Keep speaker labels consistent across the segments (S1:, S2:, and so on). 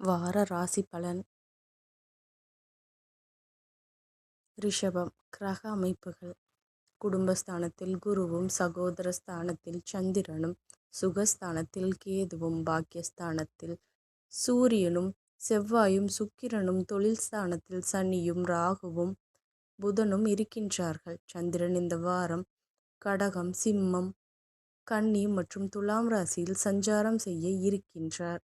S1: வார ராசி பலன். ரிஷபம் கிரக அமைப்புகள். குடும்பஸ்தானத்தில் குருவும் சகோதர ஸ்தானத்தில் சந்திரனும் சுகஸ்தானத்தில் கேதுவும் பாக்கியஸ்தானத்தில் சூரியனும் செவ்வாயும் சுக்கிரனும் தொழில் ஸ்தானத்தில் சனியும் ராகுவும் புதனும் இருக்கின்றார்கள். சந்திரன் இந்த வாரம் கடகம் சிம்மம் கன்னி மற்றும் துலாம் ராசியில் சஞ்சாரம் செய்ய இருக்கின்றார்.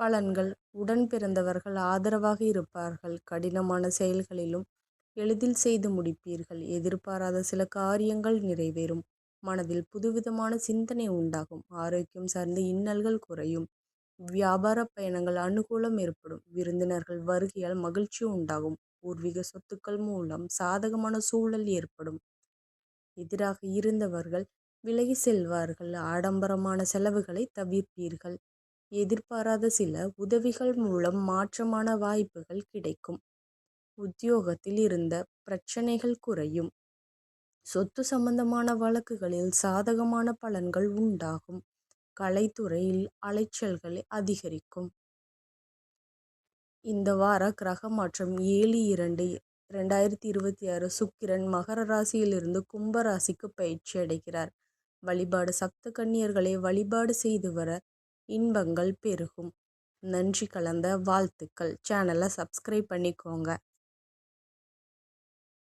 S1: பலன்கள் உடன் பிறந்தவர்கள் ஆதரவாக இருப்பார்கள். கடினமான செயல்களிலும் எளிதில் செய்து முடிப்பீர்கள். எதிர்பாராத சில காரியங்கள் நிறைவேறும். மனதில் புதுவிதமான சிந்தனை உண்டாகும். ஆரோக்கியம் சார்ந்த இன்னல்கள் குறையும். வியாபார பயணங்கள் அனுகூலம் ஏற்படும். விருந்தினர்கள் வருகையால் மகிழ்ச்சி உண்டாகும். பூர்வீக சொத்துக்கள் மூலம் சாதகமான சூழல் ஏற்படும். எதிராக இருந்தவர்கள் விலகி செல்வார்கள். ஆடம்பரமான செலவுகளை தவிர்ப்பீர்கள். எதிர்பாராத சில உதவிகள் மூலம் மாற்றமான வாய்ப்புகள் கிடைக்கும். உத்தியோகத்தில் இருந்த பிரச்சனைகள் குறையும். சொத்து சம்பந்தமான வழக்குகளில் சாதகமான பலன்கள் உண்டாகும். கலைத்துறையில் அலைச்சல்கள் அதிகரிக்கும். இந்த வார கிரக மாற்றம் ஏழு இரண்டு இரண்டாயிரத்தி இருபத்தி ஆறு சுக்கிரன் மகர ராசியிலிருந்து கும்ப ராசிக்கு பயிற்சி அடைகிறார். வழிபாடு சப்த கன்னியர்களை வழிபாடு செய்து வர இன்பங்கள் பெருகும். நன்றி கலந்த வாழ்த்துக்கள். சேனலை சப்ஸ்கிரைப் பண்ணிக்கோங்க.